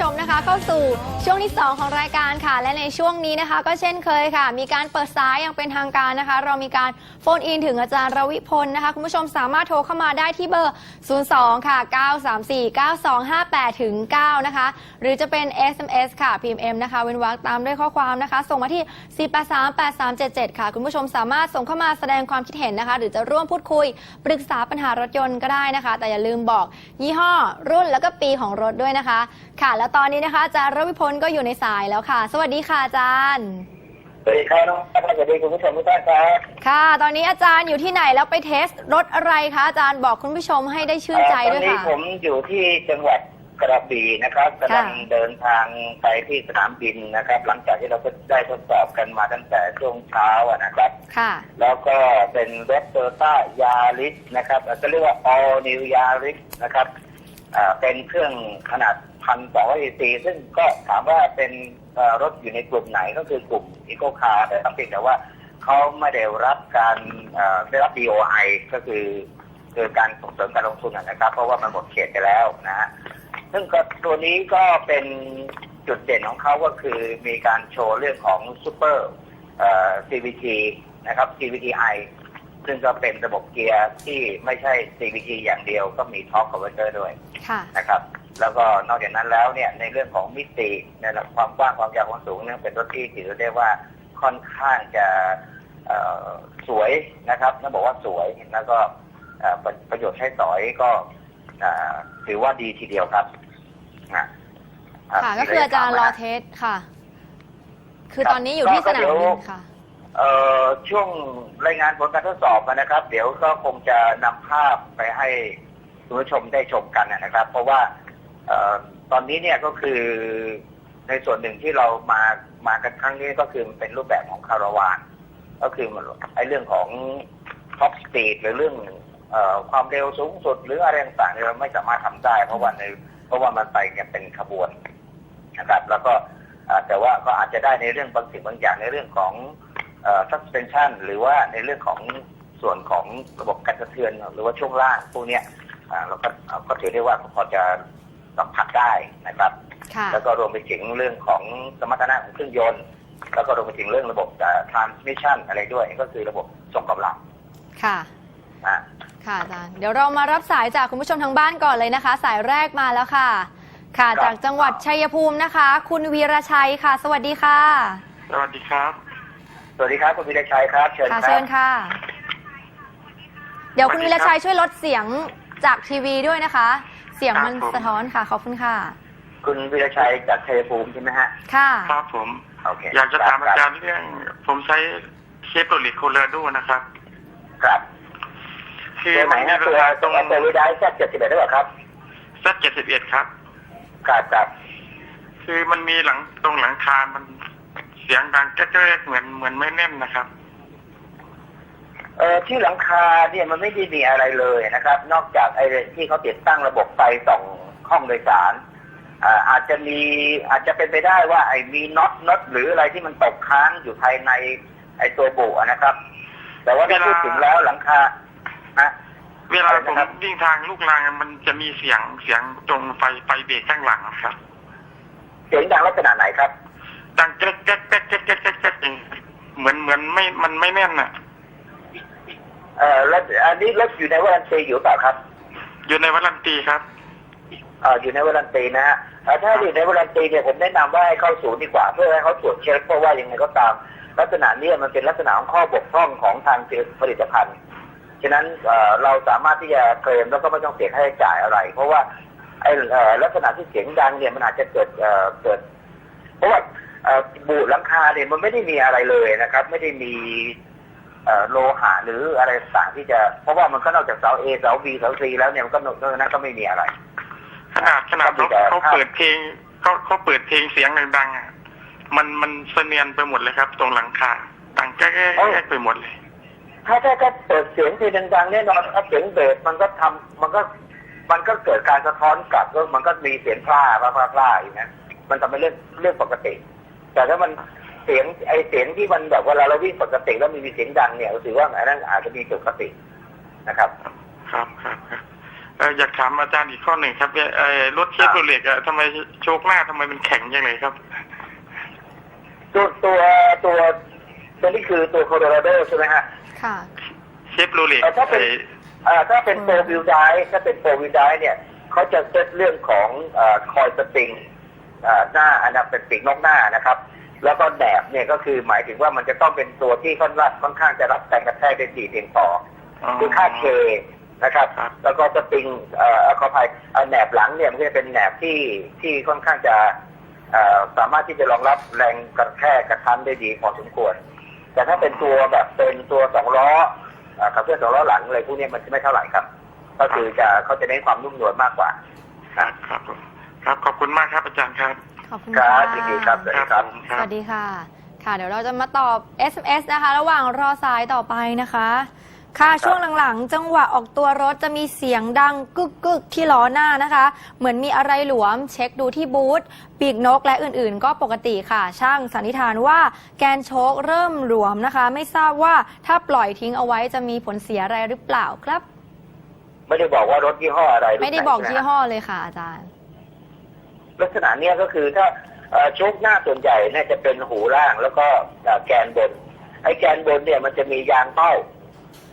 ชมนะคะ เข้าสู่ช่วงที่ 2 ของรายการค่ะ และในช่วงนี้นะคะ ก็เช่นเคยค่ะ มีการเปิดสายอย่างเป็นทางการนะคะ เรามีการโฟนอินถึงอาจารย์รวิพลนะคะ คุณผู้ชมสามารถโทรเข้ามาได้ที่เบอร์ 02 ค่ะ 934 9258 ถึง 9 นะคะ หรือจะเป็น SMS ค่ะพิมพ์ M นะคะเว้นวรรคตามด้วยข้อความนะคะ ส่งมาที่ 4838377 ค่ะ คุณผู้ชมสามารถส่งเข้ามาแสดงความคิดเห็นนะคะ หรือจะร่วมพูดคุยปรึกษาปัญหารถยนต์ก็ได้นะคะ แต่อย่าลืมบอกยี่ห้อรุ่นแล้วก็ปีของรถด้วยนะคะ ค่ะแล้วตอนนี้นะคะอาจารย์รวิพลก็อยู่ในสายแล้วค่ะ สวัสดีค่ะอาจารย์ สวัสดีครับน้องครับสวัสดีคุณผู้ชมทุกท่านครับค่ะ ตอนนี้อาจารย์อยู่ที่ไหนแล้วไปเทสรถอะไรคะอาจารย์บอกคุณผู้ชมให้ได้ชื่นใจตอด้วนยนี้ค่ะผมอยู่ที่จังหวัดกระบี่นะครับกำลังค่ะเดินทางไปที่สนามบินนะครับ หลังจากที่เราได้ทดสอบกันมาตั้งแต่ช่วงเช้าอะนะครับ ค่ะ แล้วก็เป็นรถโตโยต้ายาริสนะครับจะเรียกว่า all new yaris นะครับอ่าเป็นเครื่องขนาด พันสองร้อยซีซึ่งก็ถามว่าเป็นเอ่อรถอยู่ในกลุ่มไหนก็คือกลุ่มอีโคคาร์แต่ต้องเพียงแต่ว่าเขาไม่ได้รับการเอ่อได้รับ DOI ก็คือคือการส่งเสริมการลงทุนอะนะครับ เพราะว่ามันหมดเขตไปแล้วนะฮะซึ่งก็ตัวนี้ก็เป็นจุดเด่นของเขาก็คือมีการโชว์เรื่องของซูเปอร์เอ่อ CVT นะครับ CVTi ซึ่งก็เป็นระบบเกียร์ที่ไม่ใช่ CVT อย่างเดียวก็มี Torque Converter ด้วยค่ะนะครับ แล้วก็นอกจากนั้นแล้วเนี่ยในเรื่องของมิติในระดับความกว้างความยาวความสูงเนี่ยเป็นรถที่ถือได้ว่าค่อนข้างจะเอ่อสวยนะครับต้องบอกว่าสวยแล้วก็เอ่อประประโยชน์ใช้สอยก็เอ่อถือว่าดีทีเดียวครับนะรับค่ะก็คืออาจารย์รอเทสค่ะ คือตอนนี้อยู่ที่สนามบินค่ะเอ่อช่วงรายงานผลการทดสอบนะครับ เดี๋ยวก็คงจะนำภาพไปให้คุณผู้ชมได้ชมกันนะครับ เพราะว่าเอ่อ ตอนนี้เนี่ยก็คือในส่วนหนึ่งที่เรามามากันครั้งนี้ก็คือมันเป็นรูปแบบของคาราวาน ก็คือไอ้เรื่องของท็อปสปีดหรือเรื่องอความเร็วสูงสุด หรืออะไรต่างๆเนี่ยเราไม่สามารถทำได้ เพราะว่าในเพราะว่ามันไปกันเป็นขบวนนะครับ แล้วก็แต่ว่าก็อาจจะได้ในเรื่องบางสิ่งบางอย่างในเรื่องของอ suspension หรือว่าในเรื่องของส่วนของระบบการกระเทือนหรือว่าช่วงล่างพวกเนี้ยเราก็ก็ถือได้ว่าพอจะ สัมผัสได้นะครับค่ะแล้วก็รวมไปถึงเรื่องของสมรรถนะของเครื่องยนต์ แล้วก็รวมไปถึงเรื่องระบบเอ่อ transmission อะไรด้วย ก็คือระบบส่งกำลังค่ะนะค่ะอาจารย์เดี๋ยวเรามารับสายจากคุณผู้ชมทางบ้านก่อนเลยนะคะ สายแรกมาแล้วค่ะ ค่ะจากจังหวัดชัยภูมินะคะ คุณวีรชัยค่ะ สวัสดีค่ะ สวัสดีครับ สวัสดีครับคุณวิรชัยครับ เชิญคค่ะรับเชิญค่ะ เดี๋ยวคุณวีรชัยช่วยลดเสียงจากทีวีด้วยนะคะ เสียงมันครับผมสะท้อนค่ะขอบคุณค่ะ คุณวิรชัยจากชัยภูมิใช่ไหมฮะ ค่ะ ครับผม โอเคอยากจะถามคอาบจารย์เรื่อง ผมใช้เคปโรลิโคเลอร์ดูนะครับ ครับคือตัวไหนมันมีฮะปัตัญวหาตตัรวงตัววิดายแค่เจ็ดสิบเอ็ดด้วยเหรอครับซัดเจ็ดสิบเอ็ดครับครับครับคือมันมีหลังตรงหลังคา มันเสียงดังแก๊กๆเหมือนเหมือนไม่แน่นนะครับ เอ่อที่หลังคาเนี่ยมันไม่ได้มีอะไรเลยนะครับ นอกจากไอ้ที่เขาติดตั้งระบบไฟส่องห้องโดยสารอ่าอาจจะมีอาจจะเป็นไปได้ว่าไอ้มีน็อตน็อตหรืออะไรที่มันตกค้างอยู่ภายในไอ้ตัวบุอะนะครับ แต่ว่าถ้าเวลาพูดถึงแล้วหลังคาฮะเวลาอะไรผมนะครับวิ่งทางลูกรางมันจะมีเสียงเสียงตรงไฟไฟเบรกข้างหลังครับ เสียงดังลักษณะไหนครับ ดังแก๊กแก๊กแก๊กแก๊กแก๊กแก๊กแก๊กเหมือนเหมือนไม่มันไม่แน่นอะ เอ่อแล้วอันนี้รถอยู่ในวารันตีอยู่เปล่าครับ อยู่ในวารันตีครับ เอ่ออยู่ในวารันตีนะฮะเอ่อถ้าอยู่ในวารันตีเนี่ยผมแนะนำว่าให้เข้าศูนย์ดีกว่าเพื่อให้เขาตรวจเช็คเพราะว่ายังไงก็ตาม ลักษณะเนี้มันเป็นลักษณะของข้อบกพร่องของทางผลิตภัณฑ์ ฉะนั้นเอ่อเราสามารถที่จะเคลมแล้วก็ไม่ต้องเสียค่าใช้จ่ายอะไร เพราะว่าไอ้เอ่อลักษณะที่เสียงดังเนี่ยมันอาจจะเกิดเอ่อเกิด เพราะว่าเอ่อบูดหลังคาเนี่ยมันไม่ได้มีอะไรเลยนะครับ ไม่ได้มีเอ่อ โลหะหรืออะไรต่างที่จะ เพราะว่ามันก็นอกจากเสา A เสา B เสา C แล้วเนี่ยมันก็นอกนั้นก็ไม่มีอะไรขนาดขนาดเขาครับเขาเปิดเพลงเขาเขาเปิดเพลงเสียงดังๆอะมันมันเสนียนไปหมดเลยครับ ตรงหลังคาดังแก๊กแก๊กแก๊กไปหมดเลยถ้าถ้าถ้าเปิดเสียงเพลงดังๆแน่นอนครับเสียงเบสมันก็ทำมันก็มันก็เกิดการสะท้อนกลับแล้วมันก็มีเสียงพล่าพล่าพล่าพล่าอยู่นะมันทำเป็นเรื่องเรื่องปกติ แต่ถ้ามันเสียงไอเสียงที่มันแบบเวลาเราวิ่งปกติแล้วมีเสียงดังเนี่ยเราถือว่าอันนั้นอาจจะมีปกตินะครับ ครับครับครับเอ่ออยากถามอาจารย์อีกข้อหนึ่งครับเอ่อรถเชฟโรเล็กอะทำไมโชคหน้าทำไมมันแข็งยังไงครับ ตัวตัวตัวตัวนี้คือตัวโคโลราโดใช่ไหมฮะค่ะเชฟโรเล็กเอ่อถ้าเป็นอ่าถ้าเป็นโฟวิลไดถ้าเป็นโฟวิลไดเนี่ยเขาจะเซตเรื่องของคอยสปริงอ่าหน้าอันนั้นเป็นปีกนอกหน้านะครับ แล้วก็แหนบเนี่ยก็คือหมายถึงว่ามันจะต้องเป็นตัวที่ค่อนข้างค่อนข้างจะรับแรงกระแทกได้ดีเพียงพออคือค่าเคนะครับครับ แล้วก็สปริงเอ่อขออภัยเอ่อแหนบหลังเนี่ยมันก็จะเป็นแหนบที่ที่ค่อนข้างจะเอ่อสามารถที่จะรองรับแรงกระแทกกระทันได้ดีพอสมควร แต่ถ้าเป็นตัวแบบเป็นตัวสองล้อเอ่อขับเคลื่อนสองล้อหลังอะไรพวกเนี้ยมันจะไม่เท่าไหร่ครับ ก็คือจะเขาจะเน้นความนุ่มนวลมากกว่า ครับครับผมครับขอบคุณมากครับอาจารย์ครับ ขอบคุณครัค่ะบยินดีครับสวัสดีครับ ผมสวัสดีค่ะ ค่ะ เดี๋ยวเราจะมาตอบ SMS นะคะ ระหว่างรอสายต่อไปนะคะ ค่ะช่วงหลังๆ จังหวะออกตัวรถจะมีเสียงดังกึกกึกๆที่ล้อหน้านะคะ เหมือนมีอะไรหลวม เช็คดูที่บูธปีกนกและอื่นๆ ก็ปกติค่ะ ช่างสันนิษฐานว่าแกนโชคเริ่มหลวมนะคะ ไม่ทราบว่าถ้าปล่อยทิ้งเอาไว้จะมีผลเสียอะไรหรือเปล่าครับ ไม่ได้บอกว่ารถยี่ห้ออะไรรุ่นหนไม่ได้บอกใช่หยี่ฮะห้อเลยค่ะอาจารย์ ลักษณะเนี้ยก็คือถ้าเอ่อโชคหน้าส่วนใหญ่น่าจะเป็นหูล่างแล้วก็เอ่อแกนบน ไอ้แกนบนเนี่ยมันจะมียางเบ้า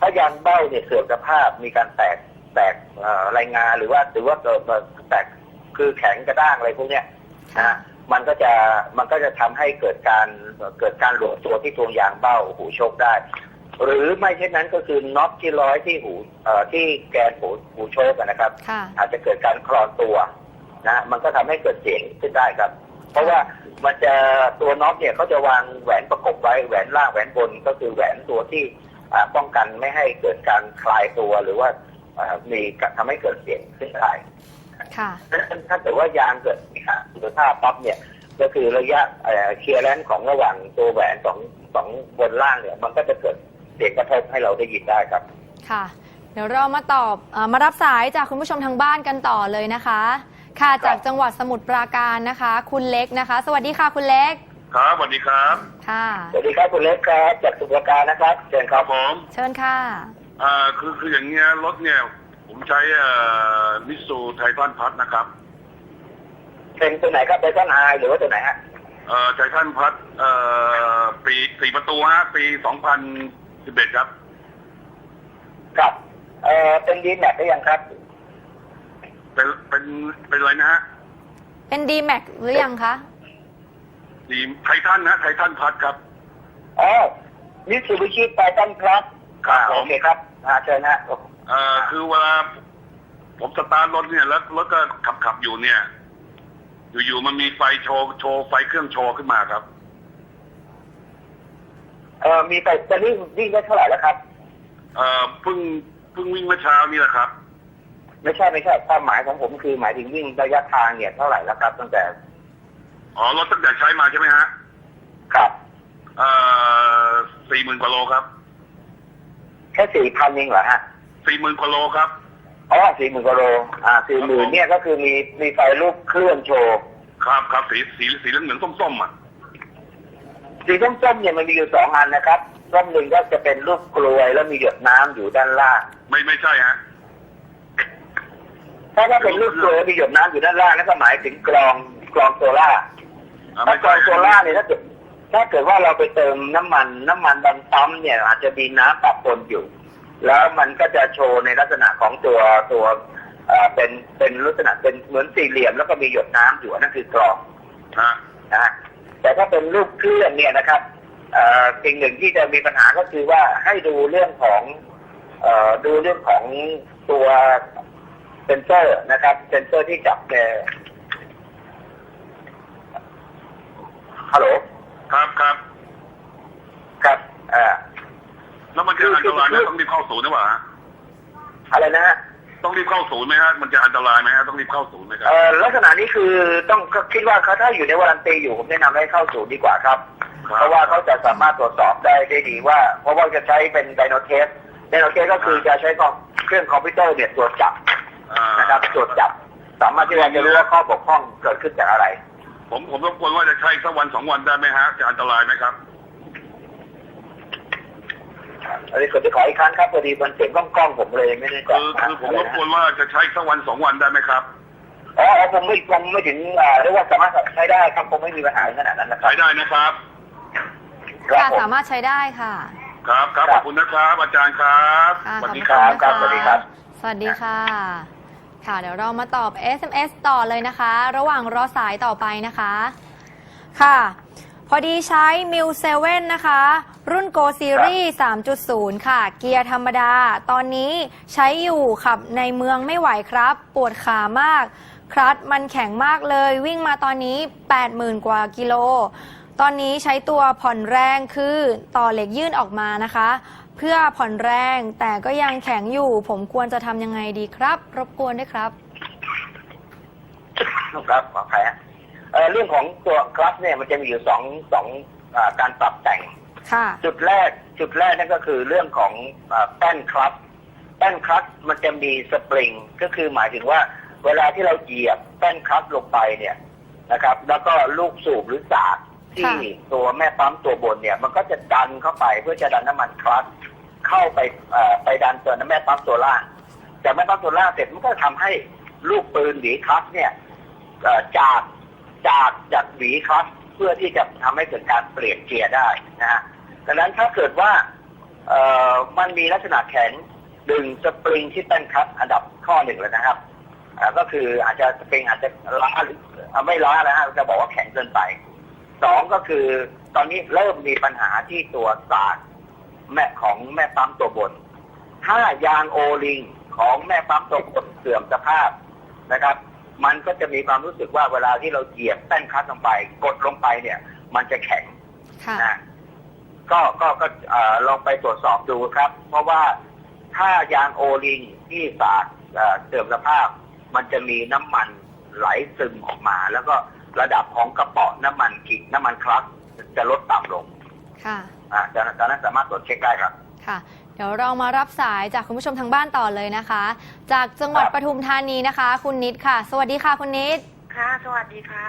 ถ้ายางเบ้าเนี่ยเสื่อมสภาพมีการแตกแตกเอ่อรายงานหรือว่าหรือว่าเกิดมาแตกคือแข็งกระด้างอะไรพวกเนี้ยนะฮะมันก็จะมันก็จะทำให้เกิดการเกิดการหลวมตัวที่ตัวยางเบ้าหูโชคได้ หรือไม่เช่นนั้นก็คือน็อตที่ร้อยที่หูเอ่อที่แกนหูหูโชคอะนะครับค่ะอาจจะเกิดการคลอนตัว นะมันก็ทำให้เกิดเสียงขึ้นได้ครับ เพราะว่ามันจะตัวน็อตเนี่ยเขาจะวางแหวนประกบไว้แหวนล่างแหวนบนก็คือแหวนตัวที่ป้องกันไม่ให้เกิดการคลายตัวหรือว่ามีการทำให้เกิดเสียงขึ้นได้ค่ะถ้าเกิดว่ายางเกิดมีค่าคุณภาพปั๊บเนี่ยก็คือระยะเคลียร์แลนของระหว่างตัวแหวนสองสองบนล่างเนี่ย มันก็จะเกิดเสียงกระทบให้เราได้ยินได้ครับ ค่ะ เดี๋ยวเรามาตอบอมารับสายจากคุณผู้ชมทางบ้านกันต่อเลยนะคะ ค่ะจากจังหวัดสมุทรปราการนะคะ คุณเล็กนะคะ สวัสดีค่ะคุณเล็กครับสวัสดีครับ ค่ะ สวัสดีครับคุณเล็กครับจากสุพรรณการนะครับเชิญครับผมเชิญค่ะ อ่าคือคืออย่างเงี้ยรถเนี่ยผมใช้เอ่อมิสูไททันพัทนะครับเป็นตัวไหนครับไททันไอหรือว่าตัวไหนฮะเอ่อไททันพัทเอ่อปีสี่ประตูฮะปีสองพันสิบเอ็ดครับ ครับเอ่อเป็นดีแม็กได้ยังครับ เป็นเป็นเป็นอะไรนะฮะเป็น d m a x หรือยังคะดีไททันนะไททันพัทครับอ๋อมิตซูบิชิไททันพลัสครับผมโอเคครับอ่าเชิญฮะเอ่อคือเวลาผมสตาร์ทรถเนี่ยแล้วรถก็ขับขับอยู่เนี่ย อยู่ๆมันมีไฟโชว์โชว์ไฟเครื่องโชว์ขึ้นมาครับ เอ่อมีไปจะวิ่งวิ่งได้เท่าไหร่แล้วครับ เอ่อเพิ่งเพิ่งวิ่งเมื่อเช้านี่แหละครับ ไม่ใช่ไม่ใช่ความหมายของผมคือหมายถึงวิ่งระยะทางเนี่ยเท่าไหร่แล้วครับ ตั้งแต่อ๋อรถตั้งแต่ใช้มาใช่ไหมฮะครับเอ่อสี่หมื่นกว่าโลครับแค่สี่พันเองเหรอฮะสี่หมื่นกว่าโลครับอ๋อสี่หมื่นกว่าโลอ่าสี่หมื่นเนี่ยก็คือมีมีไฟลูกเคลื่อนโชว์ ครับครับสีสีสีเหลืองเหลืองส้มๆอะสีส้มๆเนี่ยมันมีอยู่สองอันนะครับส้มหนึ่งก็จะเป็นรูปกลวยแล้วมีหยดน้ำอยู่ด้านล่าง ไม่ไม่ใช่ฮะ ถ้าว่าเป็นลูกกลวยแล้วมีหยดน้ำอยู่ด้านล่างนั่นก็หมายถึงกรองกรองโซล่าอ่าถ้าไม่กรใช่องโซล่าเนี่ยถ้าเกิดถ้าเกิดว่าเราไปเติมน้ำมันน้ำมันบางปั๊มเนี่ยอาจจะมีน้ำปะปนอยู่ แล้วมันก็จะโชว์ในลักษณะของตัวตัวเอ่อเป็นเป็นลักษณะเป็นเหมือนสี่เหลี่ยมแล้วก็มีหยดน้ำอยู่อันนั่นคือกรองฮะนะฮะแต่ถ้าเป็นลูกเครื่องเนี่ยนะครับเอ่อสิ่งหนึ่งที่จะมีปัญหาก็คือว่าให้ดูเรื่องของเอ่อดูเรื่องของตัว เซนเซอร์นะครับ เซนเซอร์ที่จับเนี่ยฮัลโหลครับครับครับเอ่อแล้วมันจะอันตรายไหมต้องรีบเข้าศูนย์หรือเปล่าฮะอะไรนะฮะต้องรีบเข้าศูนย์ไหมฮะมันจะอันตรายไหมฮะต้องรีบเข้าศูนย์ไหมครับเอ่อลักษณะนี้คือต้องคิดว่าเขาถ้าอยู่ในวารันตีอยู่ผมแนะนำให้เข้าศูนย์ดีกว่าครับ เพราะว่าเขาจะสามารถตรวจสอบได้ได้ดีว่า เพราะว่าจะใช้เป็นไดโนเทสไดโนเทสก็คือจะใช้คอมเครื่องคอมพิวเตอร์เนี่ยตรวจจับอ่า นะครับตรวจจับ สามารถที่เราจะรู้ว่าข้อบกพร่องเกิดขึ้นจากอะไร ผมผมรบกวนว่าจะใช้สักวันสองวันได้ไหมฮะจะอันตรายไหมครับอะไรขอจะขออีกครั้งครับพอดีมันเสียงกล้องๆผมเลยไม่ได้คือคือผมรบกวนว่าจะใช้สักวันสองวันได้ไหมครับอ๋อผมไม่คงไม่ถึงอ่าเรียกว่าสามารถใช้ได้ครับคงไม่มีปัญหาขนาดนั้นนะครัใช้ได้นะครับครับค่ะผมสามารถใช้ได้ค่ะ ครับครับขอบคุณนะครับ อาจารย์ครับค่ะสวัสดีขคอรับบคุณครับนะะสวัสดีครับ สวัสดีค่ะ ค่ะเดี๋ยวเรามาตอบ SMS ต่อเลยนะคะ ระหว่างรอสายต่อไปนะคะ ค่ะ พอดีใช้ m i l 7นะคะ รุ่น Go Series 3.0 ค่ะ เกียร์ธรรมดา ตอนนี้ใช้อยู่ขับในเมืองไม่ไหวครับ ปวดขามาก ครัดมันแข็งมากเลย วิ่งมาตอนนี้ 80,000 กว่ากิโล ตอนนี้ใช้ตัวผ่อนแรงคือต่อเหล็กยื่นออกมานะคะ เพื่อผ่อนแรงแต่ก็ยังแข็งอยู่ ผมควรจะทำยังไงดีครับ รบกวนด้วยครับครับขออภัยฮะเอ่อเรื่องของตัวคลัสเนี่ยมันจะมีอยู่สองสองอาการปรับแต่ง ค่ะ จุดแรกจุดแรกนั่นก็คือเรื่องของอาแป้นคลัตช์แป้นคลัตช์มันจะมีสปริงก็คือหมายถึงว่าเวลาที่เราเหยียบแป้นคลัตช์ลงไปเนี่ยนะครับ แล้วก็ลูกสูบหรือสากที่ค่ะ ตัวแม่ปั๊มตัวบนเนี่ย มันก็จะดันเข้าไปเพื่อจะดันน้ำมันคลัตช์ เข้าไปไปดันตัวน้ำแม่ปั๊มตัวล่างจากแม่ปั๊มตัวล่าเสร็จมันก็ทำให้ลูกปืนหวีคลัตช์เนี่ยจากจากจากหวีคลัตช์เพื่อที่จะทำให้เกิดการเปลี่ยนเกียร์ได้นะฮะดังนั้นถ้าเกิดว่ามันมีลักษณะแข็งดึงสปริงที่เป็นครับอันดับข้อหนึ่งแล้วนะครับก็คืออาจจะสปริงอาจจะล้าหรือไม่ล้านะฮะจะบอกว่าแข็งเกินไปสองก็คือตอนนี้เริ่มมีปัญหาที่ตัวสาก ของแม่ปั๊มตัวบน ถ้ายางโอลิงของแม่ปั๊มตัวบนเสื่อมสภาพนะครับ มันก็จะมีความรู้สึกว่าเวลาที่เราเหยียบแป้นคลัตช์ลงไป กดลงไปเนี่ย มันจะแข็งค่ะนะก็ก็ก็เอ่อลองไปตรวจสอบดูครับ เพราะว่าถ้ายางโอลิงที่สากเอ่อเสื่อมสภาพ มันจะมีน้ำมันไหลซึมออกมา แล้วก็ระดับของกระป๋อน้ำมันกิน้ำมันคลัตช์จะลดต่ำลง ค่ะอ่าจากนั้นจากนั้นสามารถตรวจเช็คได้ครับ ค่ะ เดี๋ยวเรามารับสายจากคุณผู้ชมทางบ้านต่อเลยนะคะ จากจังหวัดครับ ปทุมธานีนะคะ คุณนิดค่ะ สวัสดีค่ะคุณนิด ค่ะ สวัสดีค่ะ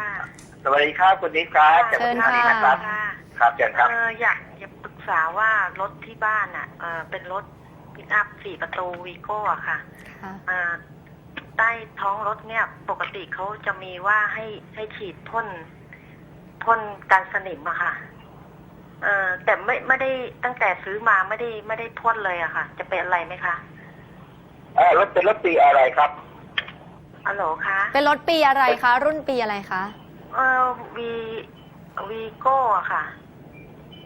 สวัสดีครับคุณนิดครับจากเชิปญทุมธานีนะครับ ค่ะครับเชิญครับ เอออยากจะปรึกษาว่ารถที่บ้านอะเออเป็นรถปิกอัพสี่ประตูวีโก้อะค่ะค่ะ เออใต้ท้องรถเนี่ยปกติเขาจะมีว่าให้ให้ฉีดพ่นพ่นกันสนิมอะค่ะ เออแต่ไม่ไม่ได้ตั้งแต่ซื้อมาไม่ได้ไม่ได้พ่นเลยอะค่ะ จะเป็นอะไรไหมคะเออรถเป็นรถปีอะไรครับอัลโหลคะเป็นรถปีอะไรคะ รุ่นปีอะไรคะ เออวีวีโก้อะค่ะ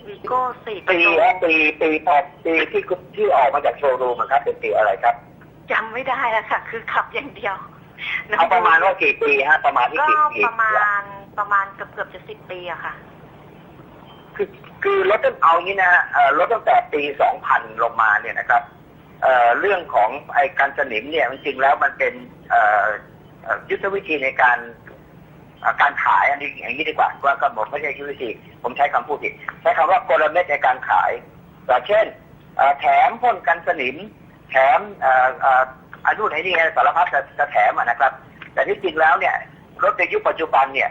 วีโก้สี่ประปีตูฮะปีปีพอปีที่ที่ออกมาจากโชว์รูมอะครับ เป็นปีอะไรครับจำไม่ได้แล้วค่ะ คือขับอย่างเดียวเอาประมาณว่ากี่ปีฮะประมาณที่ก็กี่ปีประมาณประมาณเกือบเกือบจะสิบปีอะค่ะ คือคือรถต้งเอางี้นะฮะเออรถตั้งแต่ปี 2000 ลงมาเนี่ยนะครับเอ่อเรื่องของไอ้การสนิมเนี่ยจริงๆแล้วมันเป็นเอ่อยุทธวิธีในการการขายอันนี้อย่างนี้ดีกว่าว่าก็บอกไม่ใช่ยุทธวิธีผมใช้คำพูดผิดใช้คำว่ากลเม็ดในการขายแต่เช่นแถมพ่นกันสนิม แถมอ่อเอ่ออันนู้นไอ้นี่สารพัดจะจะแถมนะครับ แต่ที่จริงแล้วเนี่ยรถในยุคปัจจุบันเนี่ย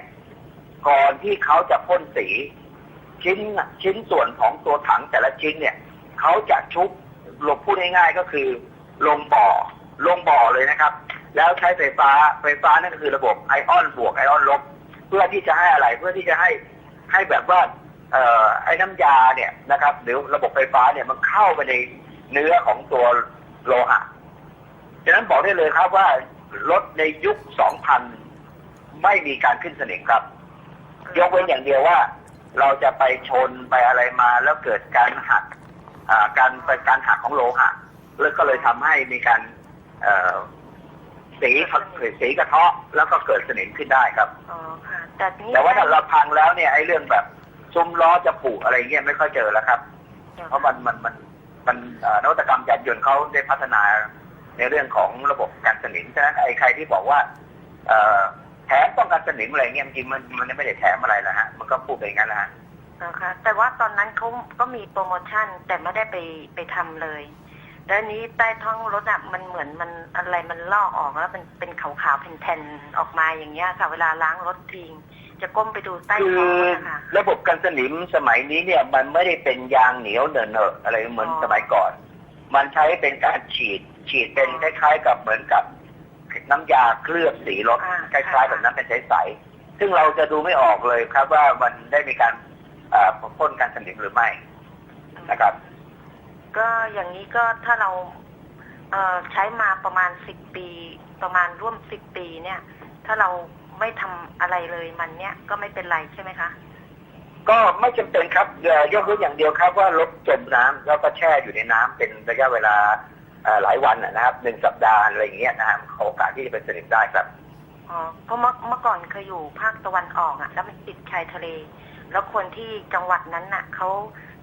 ก่อนที่เขาจะพ่นสี ชิ้นชิ้นส่วนของตัวถังแต่ละชิ้นเนี่ยเขาจะชุบลงพูดง่ายๆก็คือ ลงบ่อลงบ่อเลยนะครับ แล้วใช้ไฟฟ้าไฟฟ้านั่นก็คือระบบไอออนบวกไอออนลบ เพื่อที่จะให้อะไรเพื่อที่จะให้ให้แบบว่าเอ่อไอ้น้ำยาเนี่ยนะครับ หรือระบบไฟฟ้าเนี่ยมันเข้าไปในเนื้อของตัวโลหะฉะนั้นบอกได้เลยครับว่ารถในยุค 2000 ไม่มีการขึ้นสนิมครับ ยกเว้นอย่างเดียวว่า เราจะไปชนไปอะไรมาแล้วเกิดการหักอ่าการไปการหักของโลหะแล้วก็เลยทำให้มีการเอ่อสีสีกระเทาะแล้วก็เกิดสนิมขึ้นได้ครับอ๋อค่ะแต่นี่แต่ว่าถ้าเราพังแล้วเนี่ยไอ้เรื่องแบบซุ้มล้อจะผูกอะไรเงี้ยไม่ค่อยเจอแล้วครับ เพราะมันมันมันมันเอ่อนวัตกรรมยานยนต์เขาได้พัฒนาในเรื่องของระบบการสนิมฉะนั้นไอ้ใครที่บอกว่าเอ่อแถมป้องกันสนิมอะไรเงี้ยจริงๆมันมันไม่ได้แถมอะไรนะฮะมันก็พูดไปอย่างนั้นนะฮะอ๋อค่ะแต่ว่าตอนนั้นเขาก็มีโปรโมชั่นแต่ไม่ได้ไปไปทำเลย แล้วอันนี้ใต้ท้องรถอะมันเหมือนมันอะไรมันลอกออกแล้วมันเป็นขาวๆแผ่นๆออกมาอย่างเงี้ยค่ะ เวลาล้างรถทิ้งจะก้มไปดูใต้คืท้อองนะคะระบบกันสนิมสมัยนี้เนี่ย มันไม่ได้เป็นยางเหนียวเหนอะเนอะอะไรเหมือนอ๋อสมัยก่อน มันใช้เป็นการฉีดฉีดเป็นคล้ายๆกับเหมือนกับ น้ำยาเคลือบสีรถอ่าคล้ายๆแบบนั้นเป็นใสๆซึ่งเราจะดูไม่ออกเลยครับว่ามันได้มีการเอ่อพ่นกันสนิมหรือไม่นะครับ ก็อย่างนี้ก็ถ้าเราเอ่อใช้มาประมาณสิบปี ประมาณร่วมสิบปีเนี่ย ถ้าเราไม่ทำอะไรเลยมันเนี่ยก็ไม่เป็นไรใช่ไหมคะก็ไม่จำเป็นครับเอ่อยกเว้นอย่างเดียวครับว่ารถจมน้ำแล้วก็แช่อยู่ในน้ำเป็นระยะเวลาเอ่อ หลายวันนะนะครับหนึ่งสัปดาห์อะไรอย่างเงี้ยนะครับโอกาสที่จะเป็นสนิมได้ครับอ๋อเพราะเมื่อเมื่อก่อนเคยอยู่ภาคตะวันออกอะ่ะ แล้วมันติดชายทะเล แล้วคนที่จังหวัดนั้นน่ะเขา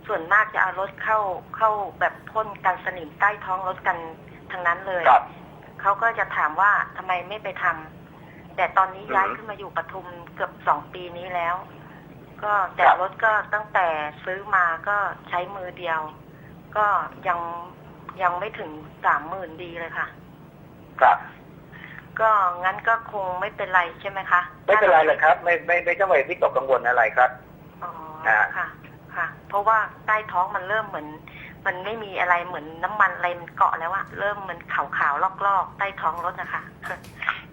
ส่วนมากจะเอารถเข้าเข้าแบบพ่นกันสนิมใต้ท้องรถกันทั้งนั้นเลยครับเขาก็จะถามว่าทำไมไม่ไปทำแต่ตอนนี้อือฮึย้ายขึ้นมาอยู่ปทุมเกือบสองปีนี้แล้ว ก็แต่ครับรถก็ตั้งแต่ซื้อมาก็ใช้มือเดียว ก็ยัง ยังไม่ถึงสามหมื่นดีเลยค่ะ ครับ ก็งั้นก็คงไม่เป็นไรใช่ไหมคะไม่เป็นไรหรอกครับ ไม่ไม่ไม่ต้องไปวิตกกังวลอะไรครับอ๋ออ่าค่ะ ค่ะ เพราะว่าใต้ท้องมันเริ่มเหมือน มันไม่มีอะไรเหมือนน้ำมันอะไรมันเกาะแล้วอะเริ่มมันขาวๆลอกๆ ใต้ท้องรถนะคะ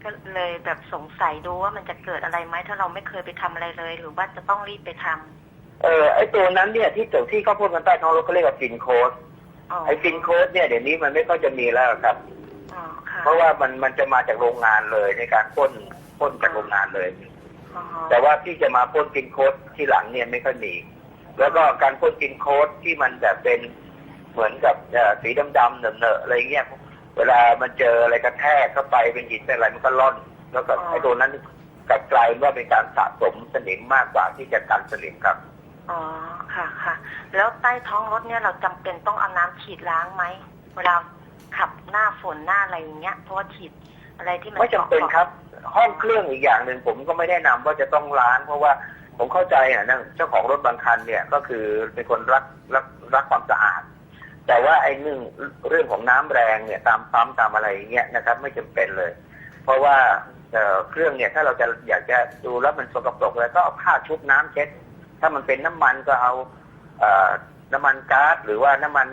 ก็เลยแบบสงสัยดูว่ามันจะเกิดอะไรไหมถ้าเราไม่เคยไปทำอะไรเลย หรือว่าจะต้องรีบไปทำเออไอตัวนั้นเนี่ยที่ตัวที่เขาพ่นกันใต้ท้องรถเขาเรียกว่าฟินโคสอ๋อ ไอฟินโคสเนี่ยเดี๋ยวนี้มันไม่ค่อยจะมีแล้วครับอ๋อค่ะเพราะว่ามันมันจะมาจากโรงงานเลยในการพ่นพ่นจากโรงงานเลยอ๋อแต่ว่าที่จะมาพ่นฟินโคสที่หลังเนี่ยไม่ค่อยมี แล้วก็การพ่นฟินโคสที่มันแบบเป็นเหมือนกับเอ่อสีดำๆเหนอะๆอะไรเงี้ยเวลามันเจออะไรกระแทกเข้าไปเป็นหินเป็นอะไรมันก็ล่อน แล้วก็ไอ้ตัวนั้นกลับกลายว่าเป็นการสะสมสนิมมากกว่าที่จะกันสนิมครับ อ๋อ ค่ะค่ะ แล้วใต้ท้องรถเนี่ยเราจำเป็นต้องเอาน้ำฉีดล้างไหมเวลาขับหน้าฝนหน้าอะไรอย่างเงี้ยเพราะว่าฉีดอะไรที่มันไม่จำเป็นครับ ห้องเครื่องอีกอย่างหนึ่งผมก็ไม่แนะนำว่าจะต้องล้าง เพราะว่าผมเข้าใจอะนะเจ้าของรถบางคันเนี่ยก็คือเป็นคนรักรักรักความสะอาด แต่ว่าไอ้เรื่องเรื่องของน้ำแรงเนี่ยตามปั๊มตามอะไรอย่างเงี้ยนะครับ ไม่จำเป็นเลย เพราะว่าเอ่อเครื่องเนี่ยถ้าเราจะอยากจะดูแล้วมันสกปรกแล้วก็เอาผ้าชุบน้ำเช็ด ถ้ามันเป็นน้ำมันก็เอาเอ่อน้ำมันก๊าซหรือว่าน้ำมัน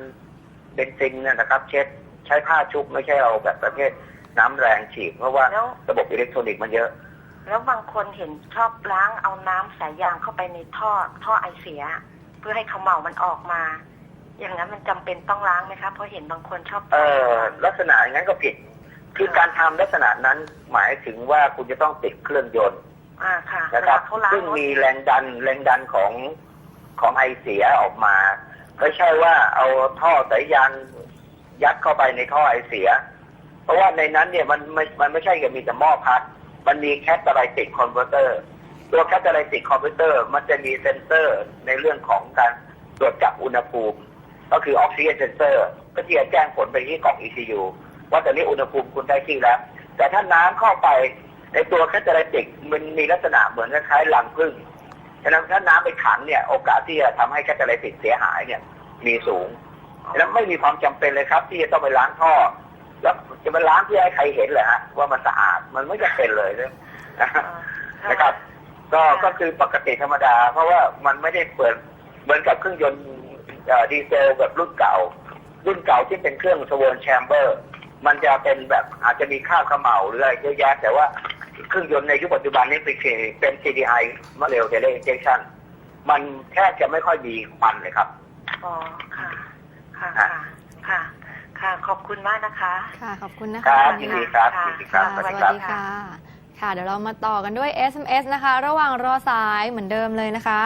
เบนซินเนยนะครับ เช็ดใช้ผ้าชุบไม่ใช่เอาแบบประเภทน้ำแรงฉีดเพราะว่าแล้วระบบอิเล็กทรอนิกส์มันเยอะ แล้วบางคนเห็นชอบล้างเอาน้ำสายยางเข้าไปในท่อท่อไอเสีย เพื่อให้เขมเหลามันออกมา อย่างนั้นมันจำเป็นต้องล้างไหมคะเพราะเห็นบางคนชอบเออลักษณะอย่างนั้นก็ผิด คือการทำลักษณะนั้นหมายถึงว่าคุณจะต้องติดเครื่องยนต์ อ่าค่ะนะเวครัลาบเขาล้างซึ่งรถมีแรงดันแรงดันของของไอเสียออกมา ไม่ใช่ว่าเอาท่อสายยางยัดเข้าไปในท่อไอเสีย เพราะว่าในนั้นเนี่ยมันไม่มันไม่ใช่แค่มีแต่หม้อพัด มันมีแคตตาไลติกคอนเวอร์เตอร์ตัวแคตตาไลติกคอนเวอร์เตอร์มันจะมีเซนเซอร์ในเรื่องของการตรวจจับอุณหภูมิ ก็คือออกซิเจนเซนเซอร์ก็ที่จะแจ้งผลไปที่กล่อง ECU ว่าตอนนี้อุณหภูมิคุณได้ที่แล้ว แต่ถ้าน้ำเข้าไป ในตัวแคตตาไลติกมันมีลักษณะเหมือนคล้ายๆลังพึ่งฉะนั้นถ้าน้ำไปขังเนี่ยโอกาสที่จะทำให้แคตตาไลติกเสียหายเนี่ย มีสูงแล้วไม่มีความจำเป็นเลยครับ ที่จะต้องไปล้างท่อ แล้วจะไปล้างเพื่อให้ใครเห็นเหรอฮะว่ามันสะอาดมันไม่จำเป็นเลยนะอ่านะครับ ก็ก็คือปกติธรรมดา เพราะว่ามันไม่ได้เปิดเหมือนกับเครื่องยนต์เอ่อดีเซลแบบรุ่นเก่า รุ่นเก่าที่เป็นเครื่องสเวิร์นแชมเบอร์ มันจะเป็นแบบอาจจะมีข้าวขมเหลาหรืออะไรเยอะแยะแต่ว่า เครื่องยนต์ในยุคปัจจุบันนี้เป็นเป็น CDI มาเร็วเทเลอินเจคชั่นมันแทบจะไม่ค่อยมีควันเลยครับ อ๋อ ค่ะ ค่ะ ค่ะ ค่ะ ค่ะ ขอบคุณมากนะคะ ค่ะ ขอบคุณนะคคะรับณยินดีครับค่ะยินดีครับค่ะสสวัสวัดีสครับดีค่ะ ค่ะ เดี๋ยวเรามาต่อกันด้วย SMS นะคะ ระหว่างรอสายเหมือนเดิมเลยนะคะ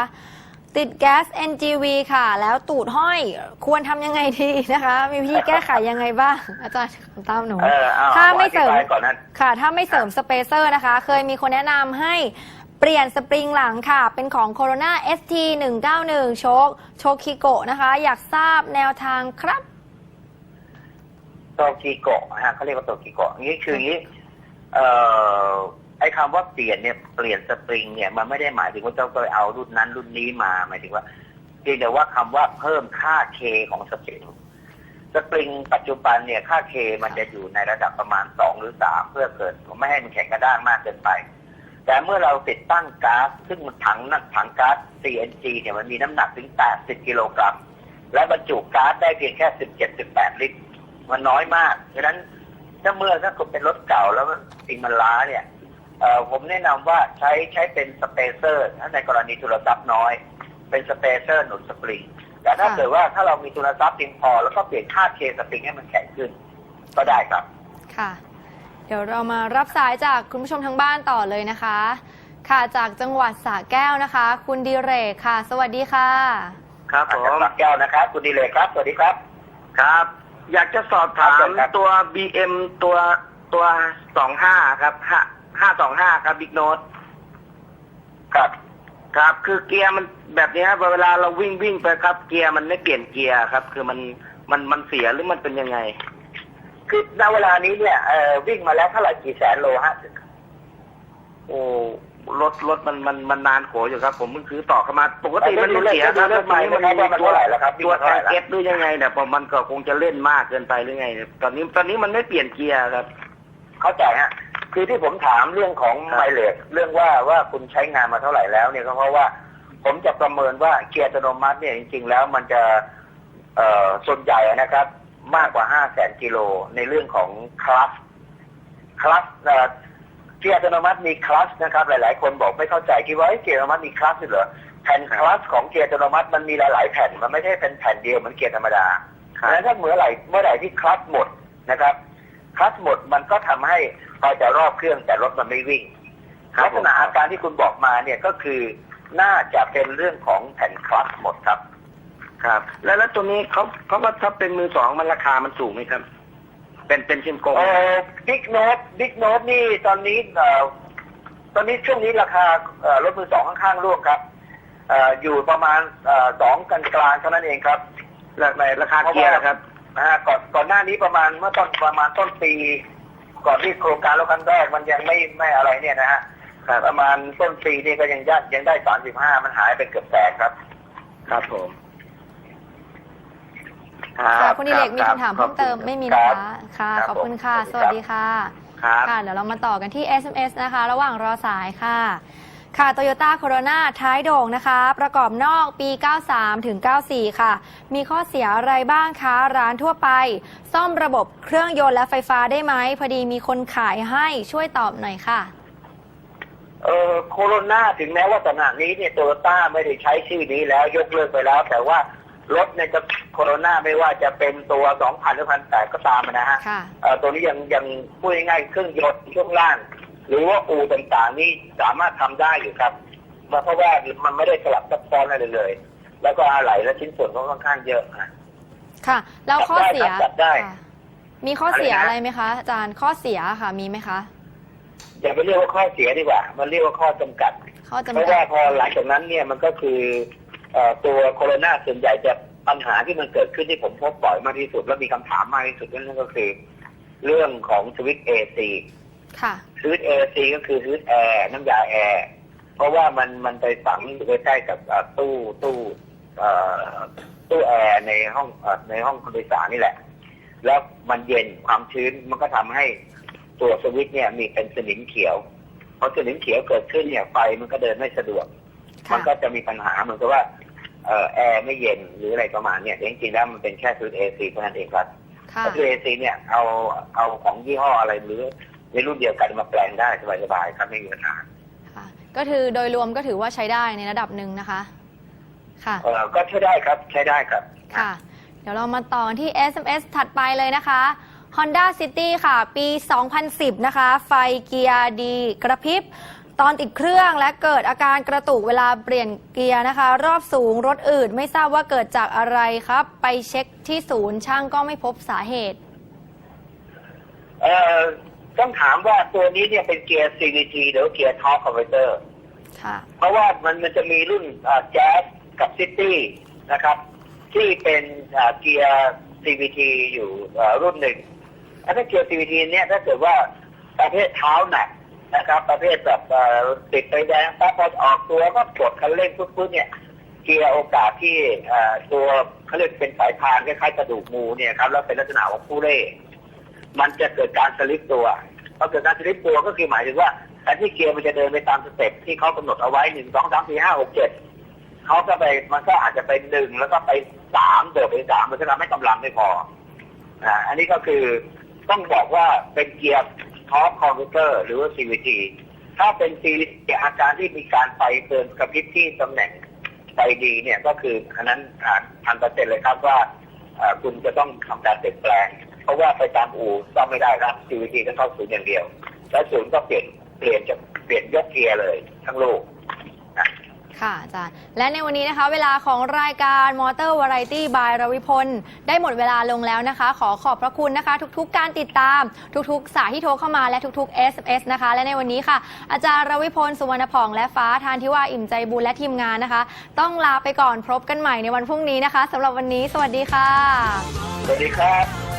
ติดแก๊ส NGV ค่ะ แล้วตูดห้อยควรทำยังไงดีนะคะ มีวิธีแก้ไขยังไงบ้าง อาจารย์ตามหนู เออเอาถ้าไม่เสริมอธิบายก่อนนะค่ะ ถ้าไม่เสริมสเปเซอร์นะคะ เคยมีคนแนะนำให้เปลี่ยนสปริงหลังค่ะ เป็นของ Corona ST 191โชคโชคิโกะนะคะ อยากทราบแนวทางครับ โตกิโกะฮะเขาเรียกว่าโตกิโกะอย่างนี้คืออย่างนี้ เอ่อ ไอ้คำว่าเปลี่ยนเนี่ยเปลี่ยนสปริงเนี่ยมันไม่ได้หมายถึงว่าต้องไปเอารุ่นนั้นรุ่นนี้มาหมายถึงว่าเพียงแต่ว่าคำว่าเพิ่มค่าเคของสปริงสปริงปัจจุบันเนี่ยค่าเคมันจะอยู่ในระดับประมาณสองหรือสามเพื่อเกิดไม่ให้มันแข็งกระด้างมากเกินไป แต่เมื่อเราติดตั้งก๊าซซึ่งมันถังนักถังก๊าซ CNG เนี่ยมันมีน้ำหนักถึง 80 กิโลกรัม และบรรจุก๊าซได้เพียงแค่ 17-18 ลิตร มันน้อยมากดังนั้นถ้าเมื่อถ้าคุณเป็นรถเก่าแล้วสิ่งมันล้าเนี่ย ผมแนะนำว่าใช้ใช้เป็นสเปเซอร์ถ้าในกรณีโทรศัพท์น้อย เป็นสเปเซอร์หนุนสปริงแต่ถ้าค่ะเกิดว่าถ้าเรามีโทรศัพท์เพียงพอ แล้วก็เปลี่ยนค่าเคสปริงให้มันแข็งขึ้น ก็ได้ครับ ค่ะ เดี๋ยวเรามารับสายจากคุณผู้ชมทางบ้านต่อเลยนะคะ ค่ะจากจังหวัดสระแก้วนะคะ คุณดีเรกค่ะ สวัสดีค่ะ ครับผอาจารมย์สักแก้วนะครับ คุณดีเลยครับสวัสดีครับครับ อยากจะสอบถาครัมบครับตัว BM ตัวตัวสองห้าครับ ห้าห้าสองห้าครับบิ๊กโนตครับครับ คือเกียร์มันแบบนี้ครับเวลาเราวิ่งวิ่งไปครับ เกียร์มันไม่เปลี่ยนเกียร์ครับ คือมันมันมันเสียหรือมันเป็นยังไง คือณเวลานี้เนี่ยเอ่อวิ่งมาแล้วเท่าไหร่กี่แสนโลฮะโอ้รถรถมันมันมันนานโขอยู่ครับ ผมเพิ่งซื้อต่อเข้ามาปกติมันไม่เสียครับเรื่องใหม่นะครับว่ามันเท่าไหร่แล้วครับตัวเท่าแทไหร่งแล้วเก็ตหรือยังไงเนี่ยผมมันก็คงจะเล่นมากเกินไปหรือไง ตอนนี้ตอนนี้มันไม่เปลี่ยนเกียร์ครับ เข้าใจฮะ คือที่ผมถามเรื่องของครับไมเลสเรื่องว่าว่าคุณใช้งานมาเท่าไหร่แล้วเนี่ยก็เพราะว่า ผมจะประเมินว่าเกียร์อัตโนมัติเนี่ยจริง ๆ แล้วมันจะเอ่อส่วนใหญ่นะครับ มากกว่าห้าแสนกิโลในเรื่องของคลัสคลัสเอ่อเกียร์อัตโนมัติมีคลัสนะครับ หลาย ๆ คนบอกไม่เข้าใจคิดว่าเอ้ยเกียร์อัตโนมัติมีคลัสด้วยเหรอแผ่นคลัสของเกียร์อัตโนมัติมันมีหลาย ๆ แผ่นมันไม่ใช่เป็นแผ่นเดียวเหมือนเกียร์ธรรมดาครับแล้วถ้าเมื่อไหร่เมื่อไหร่ที่คลัตช์หมดนะครับ คลัตช์หมดมันก็ทำให้พอจะรอบเครื่องแต่รถมันไม่วิ่งครับลักษณะอาการที่คุณบอกมาเนี่ยก็คือน่าจะเป็นเรื่องของแผ่นคลัตช์หมดครับ ครับ แล้วแล้วตัวนี้เขาเขาว่าถ้าเป็นมือสองมันราคามันสูงไหมครับ เป็นเป็นเช่นกงเออบิ๊กโนตบิ๊กโนตนี่ตอนนี้เอ่อตอนนี้ช่วงนี้ราคาเอ่อรถมือสองข้างๆร่วมครับเอ่ออยู่ประมาณเอ่อสองกลางๆเท่านั้นเองครับราคาราคาเกียร์นะครับ นะฮะก่อนก่อนหน้านี้ประมาณเมื่อต้นประมาณต้นปี ก่อนที่โครงการรถคันแรกมันยังไม่ไม่อะไรเนี่ยนะฮะครับประมาณต้นปีนี่ก็ยังยัดยังได้สามสิบห้ามันหายไปเกือบแสนครับ ครับผมค่ะคุณดิเรกมีรับคำถามเพิ่มเติมไม่มีคนะรับคะค่ะครับขอบคุณค่ะผมสวัสดีค่ะครับค่ะ เดี๋ยวเรามาต่อกันที่ SMS นะคะ ระหว่างรอสายค่ะ ค่ะ Toyota Corona ท้ายโด่งนะคะ ประกอบนอกปี 93 ถึง 94 ค่ะ มีข้อเสียอะไรบ้างคะร้านทั่วไป ซ่อมระบบเครื่องยนต์และไฟฟ้าได้ไหม พอดีมีคนขายให้ช่วยตอบหน่อยค่ะ เออโคโรนาถึงแม้ว่าขณะนี้เนี่ยโตโยต้าไม่ได้ใช้ชื่อนี้แล้วยกเลิกไปแล้ว แต่ว่ารถในจะโคโรนาไม่ว่าจะเป็นตัว 2000 หรือ 1,800 ก็ตามนะฮะค่ะ เอ่อตัวนี้ยังยังพูดง่ายๆเครื่องยนต์ช่วงล่าง หรือว่าอู่ต่างๆนี่สามารถทำได้อยู่ครับมาเพราะว่ามันไม่ได้สลับซับซ้อนอะไรเลย แล้วก็อะไหล่และชิ้นส่วนก็ค่อนข้างเยอะนะค่ะแล้วข้อเสียจัดได้ค่ะมีข้อเสียอะไรนะอะไรไหมคะอาจารย์ข้อเสียค่ะมีไหมคะอย่าไปเรียกว่าข้อเสียดีกว่า มันเรียกว่าข้อจำกัดข้อจำเพราะกัว่าดพอหลังจากนั้นเนี่ยมันก็คือเอ่อตัวโคโรนาส่วนใหญ่จะปัญหาที่มันเกิดขึ้นที่ผมพบบ่อยมากที่สุด แล้วมีคำถามมากที่สุดนั่นก็คือ เรื่องของสวิตช์เอซี ค่ะสวิตช์เอซีก็คือสวิตช์แอร์น้ำยาแอร์เพราะว่ามันมันไปฝังอยู่ใกล้ๆกับเอ่อตู้ตู้เอ่อตู้แอร์ในห้องเอ่อในห้องผู้โดยสารนี่แหละ แล้วมันเย็นความชื้นมันก็ทำให้ตัวสวิตช์เนี่ยมีเป็นสนิมเขียวพอสนิมเขียวเกิดขึ้นเนี่ยไฟมันก็เดินไม่สะดวกค่ะมันก็จะมีปัญหาเหมือนกับว่าเอ่อแอร์ไม่เย็นหรืออะไรประมาณเนี่ยแต่จริงๆแล้วมันเป็นแค่สวิตช์เอซีเท่านั้นเองครับค่ะสวิตช์เอซีเนี่ยเอาเอาของยี่ห้ออะไรหรือ ในรุ่นเดียวกันมาแปลงได้สบายๆครับไม่มีปัญหาค่ะ ก็คือโดยรวมก็ถือว่าใช้ได้ในระดับหนึ่งนะคะ ค่ะเออก็ใช้ได้ครับใช้ได้ครับ ค่ะ เดี๋ยวเรามาต่อกันที่ SMS ถัดไปเลยนะคะ Honda City ค่ะ ปี 2010 นะคะ ไฟเกียร์ดีกระพริบ ตอนติดเครื่องและเกิดอาการกระตุกเวลาเปลี่ยนเกียร์นะคะ รอบสูงรถอื่นไม่ทราบว่าเกิดจากอะไรครับ ไปเช็คที่ศูนย์ช่างก็ไม่พบสาเหตุ เอ่อ ต้องถามว่าตัวนี้เนี่ยเป็นเกียร์ CVT หรือเกียร์ท็อปคอมพิวเตอร์ค่ะเพราะว่ามันมันจะมีรุ่นแจ๊สกับซิตี้นะครับ ที่เป็นอ่าเกียร์ CVT อยู่อ่ารุ่นหนึ่งอันถ้าเกียร์ CVT เนี่ยถ้าเกิดว่าประเภทเท้าหนักนะครับ ประเภทแบบเอ่อติดไฟแดงปั๊บพอออกตัวก็กดคันเร่งปุ๊บๆเนี่ยเกียร์โอกาสที่อ่าตัวเขาเรียกเป็นสายพานคล้ายๆกระดูกงูเนี่ยครับแล้วเป็นลักษณะของผู้เล่มันจะเกิดการสลิปตัว พอเกิดการสลิปตัวก็คือหมายถึงว่าแต่ที่เกียร์มันจะเดินไปตามสเต็ปที่เขากำหนดเอาไว้หนึ่งสองสามสี่ห้าหกเจ็ดเขาก็ไปมันก็อาจจะไปหนึ่งแล้วก็ไปสามเดินไปสามมันจะทำให้กำลังไม่พออ่าอันนี้ก็คือต้องบอกว่าเป็นเกียร์ท็อปคอมพิวเตอร์หรือว่า CVT ถ้าเป็น CVT อาการที่มีการไฟเตือนกระพริบที่ตำแหน่งไฟดีเนี่ยก็คืออันนั้นพันเปอร์เซ็นต์เลยครับว่าคุณจะต้องทำการเปลี่ยนแปลง เพราะว่าไปตามอู่ซ่อมไม่ได้ครับ CVT ก็เข้าศูนย์อย่างเดียว แล้วศูนย์ก็เปลี่ยนเปลี่ยนจะเปลี่ยนยกเกียร์เลย ทั้งลูกนะค่ะอาจารย์ และในวันนี้นะคะ เวลาของรายการมอเตอร์วาไรตี้บายรวิพล ได้หมดเวลาลงแล้วนะคะ ขอขอบพระคุณนะคะ ทุกๆ การติดตาม ทุกๆ สายที่โทรเข้ามาและทุกๆ SMS นะคะ และในวันนี้ค่ะ อาจารย์รวิพล สุวรรณผ่องและฟ้าทานทิวาอิ่มใจบุญและทีมงานนะคะ ต้องลาไปก่อนพบกันใหม่ในวันพรุ่งนี้นะคะสำหรับวันนี้ สวัสดีค่ะ สวัสดีครับ